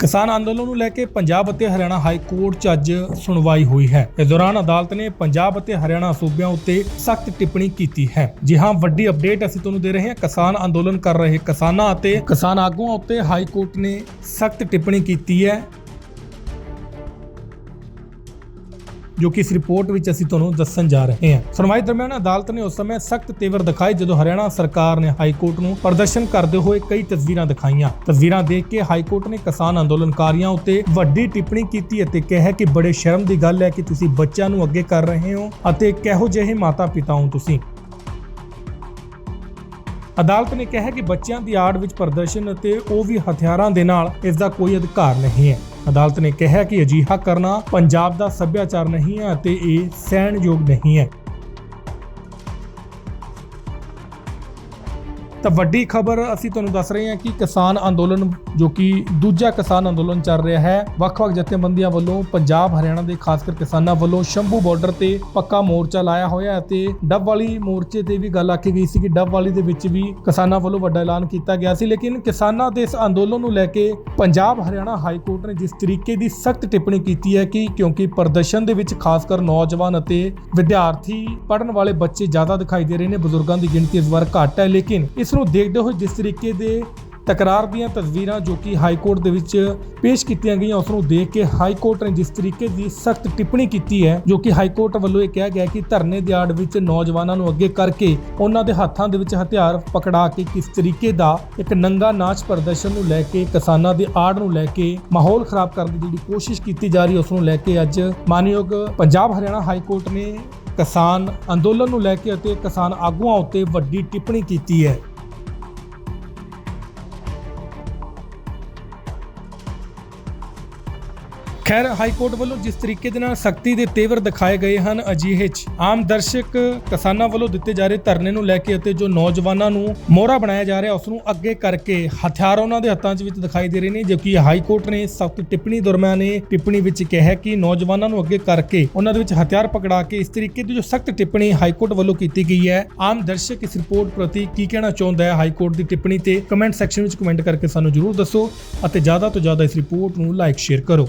ਕਿਸਾਨ ਅੰਦੋਲਨ ਨੂੰ ਲੈ ਕੇ ਪੰਜਾਬ ਅਤੇ ਹਰਿਆਣਾ ਹਾਈ ਕੋਰਟ 'ਚ ਅੱਜ ਸੁਣਵਾਈ ਹੋਈ ਹੈ। ਇਸ ਦੌਰਾਨ ਅਦਾਲਤ ਨੇ ਪੰਜਾਬ ਅਤੇ ਹਰਿਆਣਾ ਸੂਬਿਆਂ ਉੱਤੇ ਸਖਤ ਟਿੱਪਣੀ ਕੀਤੀ ਹੈ। ਜੀ ਹਾਂ, ਵੱਡੀ ਅਪਡੇਟ ਅਸੀਂ ਤੁਹਾਨੂੰ ਦੇ ਰਹੇ ਹਾਂ। ਕਿਸਾਨ ਅੰਦੋਲਨ ਕਰ ਰਹੇ ਕਿਸਾਨਾਂ ਅਤੇ ਕਿਸਾਨ ਆਗੂਆਂ ਉੱਤੇ ਹਾਈ ਕੋਰਟ ਨੇ ਸਖਤ ਟਿੱਪਣੀ ਕੀਤੀ ਹੈ। ਜੋ ਕਿ ਇਸ ਰਿਪੋਰਟ ਵਿੱਚ ਅਸੀਂ ਤੁਹਾਨੂੰ ਦੱਸਣ ਜਾ ਰਹੇ ਹਾਂ। ਸੁਣਵਾਈ ਦਰਮਿਆਨ ਅਦਾਲਤ ਨੇ ਉਸ ਸਮੇਂ ਸਖਤ ਤੇਵਰ ਦਿਖਾਏ ਜਦੋਂ ਹਰਿਆਣਾ ਸਰਕਾਰ ਨੇ ਹਾਈ ਕੋਰਟ ਨੂੰ ਪ੍ਰਦਰਸ਼ਨ ਕਰਦੇ ਹੋਏ ਕਈ ਤਸਵੀਰਾਂ ਦਿਖਾਈਆਂ। ਤਸਵੀਰਾਂ ਦੇਖ ਕੇ ਹਾਈ ਕੋਰਟ ਨੇ ਕਿਸਾਨ ਅੰਦੋਲਨਕਾਰੀਆਂ ਉੱਤੇ ਵੱਡੀ ਟਿੱਪਣੀ ਕੀਤੀ ਅਤੇ ਕਿਹਾ ਕਿ ਬੜੇ ਸ਼ਰਮ ਦੀ ਗੱਲ ਹੈ ਕਿ ਤੁਸੀਂ ਬੱਚਿਆਂ ਨੂੰ ਅੱਗੇ ਕਰ ਰਹੇ ਹੋ ਅਤੇ ਕਿਹੋ ਜਿਹੇ ਮਾਤਾ ਪਿਤਾ ਹੋ ਤੁਸੀਂ। ਅਦਾਲਤ ਨੇ ਕਿਹਾ ਕਿ ਬੱਚਿਆਂ ਦੀ ਆੜ ਵਿੱਚ ਪ੍ਰਦਰਸ਼ਨ ਅਤੇ ਉਹ ਵੀ ਹਥਿਆਰਾਂ ਦੇ ਨਾਲ ਇਸ ਦਾ ਕੋਈ ਅਧਿਕਾਰ ਨਹੀਂ ਹੈ। ਅਦਾਲਤ ਨੇ ਕਿਹਾ ਕਿ ਅਜਿਹਾ ਕਰਨਾ ਪੰਜਾਬ ਦਾ ਸੱਭਿਆਚਾਰ ਨਹੀਂ ਹੈ ਅਤੇ ਇਹ ਸਹਿਣਯੋਗ ਨਹੀਂ ਹੈ। ਤਾਂ ਵੱਡੀ ਖਬਰ ਅਸੀਂ ਤੁਹਾਨੂੰ ਦੱਸ ਰਹੇ ਹਾਂ ਕਿ ਕਿਸਾਨ ਅੰਦੋਲਨ, ਜੋ ਕਿ ਦੂਜਾ ਕਿਸਾਨ ਅੰਦੋਲਨ ਚੱਲ ਰਿਹਾ ਹੈ, ਵੱਖ-ਵੱਖ ਜਥੇਬੰਦੀਆਂ ਵੱਲੋਂ ਪੰਜਾਬ, ਹਰਿਆਣਾ ਦੇ ਖਾਸ ਕਰ ਕਿਸਾਨਾਂ ਵੱਲੋਂ ਸ਼ੰਭੂ ਬਾਰਡਰ ਤੇ ਪੱਕਾ ਮੋਰਚਾ ਲਾਇਆ ਹੋਇਆ ਅਤੇ ਡੱਬ ਵਾਲੀ ਮੋਰਚੇ ਤੇ ਵੀ ਗੱਲ ਆਖੀ ਗਈ ਸੀ ਕਿ ਡੱਬ ਵਾਲੀ ਦੇ ਵਿੱਚ ਵੀ ਕਿਸਾਨਾਂ ਵੱਲੋਂ ਵੱਡਾ ਐਲਾਨ ਕੀਤਾ ਗਿਆ ਸੀ। ਲੇਕਿਨ ਕਿਸਾਨਾਂ ਦੇ ਇਸ ਅੰਦੋਲਨ ਨੂੰ ਲੈ ਕੇ ਪੰਜਾਬ, ਹਰਿਆਣਾ ਹਾਈ ਕੋਰਟ ਨੇ ਜਿਸ ਤਰੀਕੇ ਦੀ ਸਖਤ ਟਿੱਪਣੀ ਕੀਤੀ ਹੈ ਕਿ ਕਿਉਂਕਿ ਪ੍ਰਦਰਸ਼ਨ ਦੇ ਵਿੱਚ ਖਾਸ ਕਰ ਨੌਜਵਾਨ ਅਤੇ ਵਿਦਿਆਰਥੀ ਪੜ੍ਹਨ ਵਾਲੇ ਬੱਚੇ ਜ਼ਿਆਦਾ ਦਿਖਾਈ ਦੇ ਰਹੇ ਨੇ, ਬਜ਼ੁਰਗਾਂ ਦੀ ਗਿਣਤੀ ਇਸ ਵਾਰ ਘੱਟ ਹੈ। ਲੇਕਿਨ ਇਸ ਨੂੰ ਦੇਖਦੇ ਹੋਏ ਜਿਸ ਤਰੀਕੇ ਦੇ ਤਕਰਾਰ ਦੀਆਂ ਤਸਵੀਰਾਂ ਜੋ ਕਿ ਹਾਈ ਕੋਰਟ ਦੇ ਵਿੱਚ ਪੇਸ਼ ਕੀਤੀਆਂ ਗਈਆਂ, ਉਸ ਨੂੰ ਦੇਖ ਕੇ ਹਾਈ ਕੋਰਟ ਨੇ ਜਿਸ ਤਰੀਕੇ ਦੀ ਸਖਤ ਟਿੱਪਣੀ ਕੀਤੀ ਹੈ, ਜੋ ਕਿ ਹਾਈ ਕੋਰਟ ਵੱਲੋਂ ਇਹ ਕਿਹਾ ਗਿਆ ਕਿ ਧਰਨੇ ਦੀ ਆੜ ਵਿੱਚ ਨੌਜਵਾਨਾਂ ਨੂੰ ਅੱਗੇ ਕਰਕੇ ਉਹਨਾਂ ਦੇ ਹੱਥਾਂ ਦੇ ਵਿੱਚ ਹਥਿਆਰ ਪਕੜਾ ਕੇ ਕਿਸ ਤਰੀਕੇ ਦਾ ਇੱਕ ਨੰਗਾ ਨਾਚ ਪ੍ਰਦਰਸ਼ਨ ਨੂੰ ਲੈ ਕੇ, ਕਿਸਾਨਾਂ ਦੀ ਆੜ ਨੂੰ ਲੈ ਕੇ ਮਾਹੌਲ ਖਰਾਬ ਕਰਨ ਦੀ ਜਿਹੜੀ ਕੋਸ਼ਿਸ਼ ਕੀਤੀ ਜਾ ਰਹੀ ਹੈ ਉਸ ਨੂੰ ਲੈ ਕੇ ਅੱਜ ਮਾਨਯੋਗ ਪੰਜਾਬ ਹਰਿਆਣਾ ਹਾਈ ਕੋਰਟ ਨੇ ਕਿਸਾਨ ਅੰਦੋਲਨ ਨੂੰ ਲੈ ਕੇ ਅਤੇ ਕਿਸਾਨ ਆਗੂਆਂ ਉੱਤੇ ਵੱਡੀ ਟਿੱਪਣੀ ਕੀਤੀ ਹੈ। ਖੈਰ, ਹਾਈ ਕੋਰਟ ਵੱਲੋਂ ਜਿਸ ਤਰੀਕੇ ਦੇ ਨਾਲ ਸਖਤੀ ਦੇ ਤੇਵਰ ਦਿਖਾਏ ਗਏ ਹਨ, ਅਜਿਹੇ 'ਚ ਆਮ ਦਰਸ਼ਕ ਕਿਸਾਨਾਂ ਵੱਲੋਂ ਦਿੱਤੇ ਜਾ ਰਹੇ ਧਰਨੇ ਨੂੰ ਲੈ ਕੇ ਅਤੇ ਜੋ ਨੌਜਵਾਨਾਂ ਨੂੰ ਮੋਹਰਾ ਬਣਾਇਆ ਜਾ ਰਿਹਾ, ਉਸ ਨੂੰ ਅੱਗੇ ਕਰਕੇ ਹਥਿਆਰ ਉਹਨਾਂ ਦੇ ਹੱਥਾਂ 'ਚ ਵਿੱਚ ਦਿਖਾਈ ਦੇ ਰਹੇ ਨੇ ਜੋ ਕਿ ਹਾਈ ਕੋਰਟ ਨੇ ਸਖਤ ਟਿੱਪਣੀ ਦਰਮਿਆਨ ਇਹ ਟਿੱਪਣੀ ਵਿੱਚ ਕਿਹਾ ਕਿ ਨੌਜਵਾਨਾਂ ਨੂੰ ਅੱਗੇ ਕਰਕੇ ਉਹਨਾਂ ਦੇ ਵਿੱਚ ਹਥਿਆਰ ਪਕੜਾ ਕੇ ਇਸ ਤਰੀਕੇ ਦੀ ਜੋ ਸਖਤ ਟਿੱਪਣੀ ਹਾਈ ਕੋਰਟ ਵੱਲੋਂ ਕੀਤੀ ਗਈ ਹੈ। ਆਮ ਦਰਸ਼ਕ ਇਸ ਰਿਪੋਰਟ ਪ੍ਰਤੀ ਕੀ ਕਹਿਣਾ ਚਾਹੁੰਦਾ ਹੈ ਹਾਈ ਕੋਰਟ ਦੀ ਟਿੱਪਣੀ ਤੇ ਕਮੈਂਟ ਸੈਕਸ਼ਨ ਵਿੱਚ ਕਮੈਂਟ ਕਰਕੇ ਸਾਨੂੰ ਜਰੂਰ ਦੱਸੋ ਅਤੇ ਜ਼ਿਆਦਾ ਤੋਂ ਜ਼ਿਆਦਾ ਇਸ ਰਿਪੋਰਟ ਨੂੰ ਲਾਈਕ, ਸ਼ੇਅਰ ਕਰੋ।